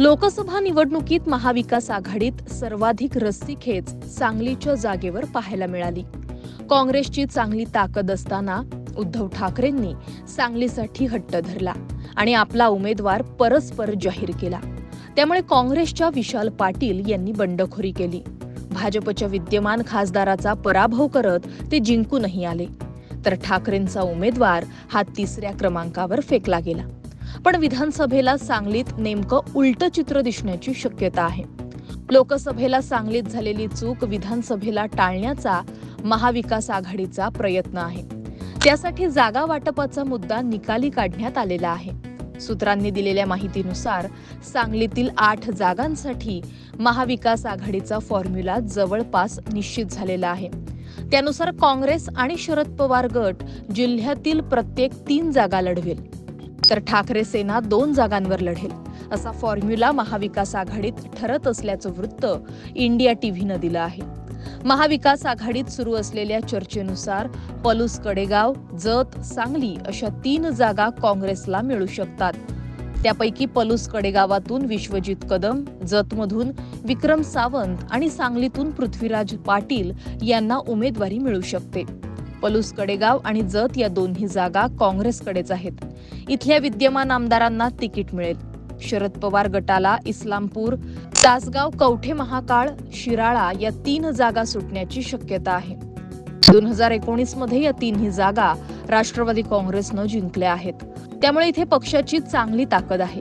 लोकसभा निवडणुकीत महाविकास आघाडीत सर्वाधिक रस्सीखेच सांगलीच्या जागेवर पाहायला मिळाली. काँग्रेसची चांगली ताकद असताना उद्धव ठाकरेंनी सांगलीसाठी हट्ट धरला आणि आपला उमेदवार परस्पर जाहीर केला. त्यामुळे काँग्रेसच्या विशाल पाटील यांनी बंडखोरी केली. भाजपच्या विद्यमान खासदाराचा पराभव करत ते जिंकूनही आले. तर ठाकरेंचा उमेदवार हा तिसऱ्या क्रमांकावर फेकला गेला. पण विधानसभेला सांगलीत नेमकं उलट चित्र दिसण्याची शक्यता आहे. लोकसभेला सांगलीत झालेली चूक विधानसभेला टाळण्याचा महाविकास आघाडीचा प्रयत्न आहे. त्यासाठी जागा वाटपाचा मुद्दा निकाली काढण्यात आलेला आहे. सूत्रांनी दिलेल्या माहितीनुसार सांगलीतील आठ जागांसाठी महाविकास आघाडीचा फॉर्म्युला जवळपास निश्चित झालेला आहे. त्यानुसार काँग्रेस आणि शरद पवार गट जिल्ह्यातील प्रत्येक तीन जागा लढवेल. तर ठाकरे सेना दोन जागांवर लढेल. असा फॉर्म्युला महाविकास आघाडीत ठरत असल्याचं वृत्त इंडिया टीव्हीनं दिलं आहे. महाविकास आघाडीत सुरू असलेल्या चर्चेनुसार पलूस कडेगाव जत सांगली अशा तीन जागा काँग्रेसला मिळू शकतात. त्यापैकी पलूस कडेगावातून विश्वजित कदम जतमधून विक्रम सावंत आणि सांगलीतून पृथ्वीराज पाटील यांना उमेदवारी मिळू शकते. पलूस कडेगाव आणि जत या दोन्ही जागा काँग्रेसकडेच आहेत. इथल्या विद्यमान आमदारांना तिकीट मिळेल. शरद पवार गटाला इस्लामपूर तासगाव कवठे महाकाळ शिराळा या तीन जागा सुटण्याची शक्यता आहे. दोन हजार एकोणीसमध्ये या तिन्ही जागा राष्ट्रवादी काँग्रेसनं जिंकल्या आहेत. त्यामुळे इथे पक्षाची चांगली ताकद आहे.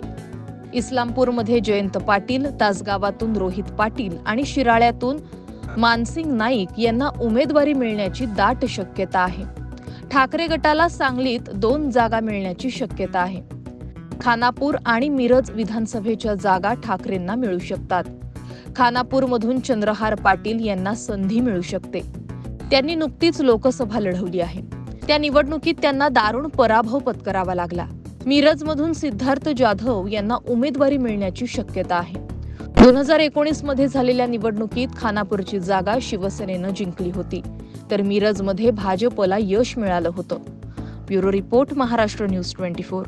इस्लामपूरमध्ये जयंत पाटील तासगावातून रोहित पाटील आणि शिराळ्यातून मानसिंग नाईक यांना उमेदवारी मिळण्याची दाट शक्यता आहे. ठाकरे गटाला सांगलीत दोन जागा मिळण्याची शक्यता आहे. खानापूर आणि मिरज विधानसभेच्या जागा ठाकरेंना मिळू शकतात. खानापूरमधून चंद्रहार पाटील यांना संधी मिळू शकते. त्यांनी नुकतीच लोकसभा लढवली आहे. त्या निवडणुकीत त्यांना दारुण पराभव पत्करावा लागला. मिरजमधून सिद्धार्थ जाधव यांना उमेदवारी मिळण्याची शक्यता आहे. दोन हजार एकोणीसमध्ये झालेल्या निवडणुकीत खानापूरची जागा शिवसेनेनं जिंकली होती. तर मिरजमध्ये भाजपला यश मिळालं होतं. Bureau report Maharashtra news twenty four.